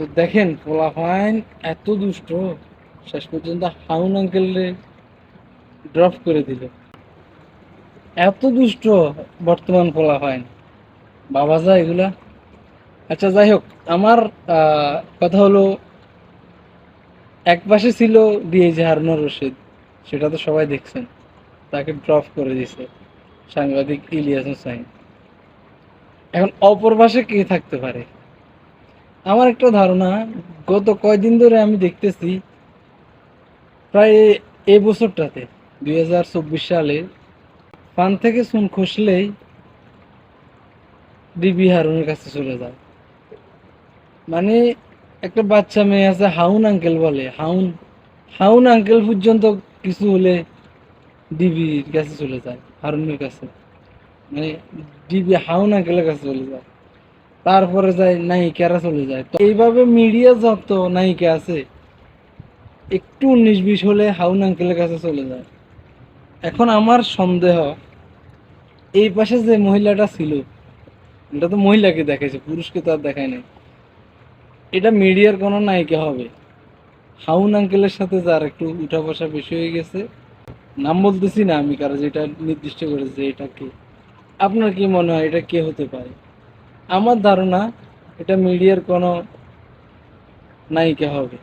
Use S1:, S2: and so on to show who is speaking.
S1: তো দেখেন পোলাফাইন এত দুষ্ট, শেষ পর্যন্ত হাউন আঙ্কেলরে ড্রপ করে দিল। এত দুষ্ট বর্তমান পোলাফাইন বাবা যা এগুলা। আচ্ছা যাই হোক, আমার কথা হলো, এক পাশে ছিল ডিএজি হারুনুর রশিদ। সেটা তো সবাই দেখছেন। তাকে ড্রপ করে দিছে সাংবাদিক ইলিয়াস হোসাইন এখন অপর পাশে কে থাকতে পারে? আমার একটা ধারণা, গত কয়দিন ধরে আমি দেখতেছি, প্রায় এই বছরটাতে, দুই হাজার চব্বিশ সালে, পান থেকে চুন খসলেই ডিবি হারুনের কাছে চলে যায়। মানে একটা বাচ্চা মেয়ে আছে, হাউন আঙ্কেল বলে। হাউন হাউন আঙ্কেল পর্যন্ত কিছু হলে ডিবির কাছে চলে যায়, হারুনের কাছে। মানে ডিবি হাউন আঙ্কেলের কাছে চলে যায়। তারপরে যায় নায়িকারা চলে যায়। তো এইভাবে মিডিয়া যত নায়িকা আছে, একটু উনিশ বিশ হলে হাউন আঙ্কেলের কাছে চলে যায়। এখন আমার সন্দেহ, এই পাশে যে মহিলাটা ছিল, এটা তো মহিলাকে দেখাইছে, পুরুষকে তো আর দেখায় নাই। এটা মিডিয়ার কোনো নায়িকা হবে। হাউন আঙ্কেলের সাথে যার একটু উঠা বসা বেশি হয়ে গেছে। নাম বলতেছি না আমি কারও যেটা নির্দিষ্ট করেছে, এটা কে? আপনার কি মনে হয়, এটা কে হতে পারে? আমার ধারণা এটা মিডিয়ার কোনো নায়িকা হবে।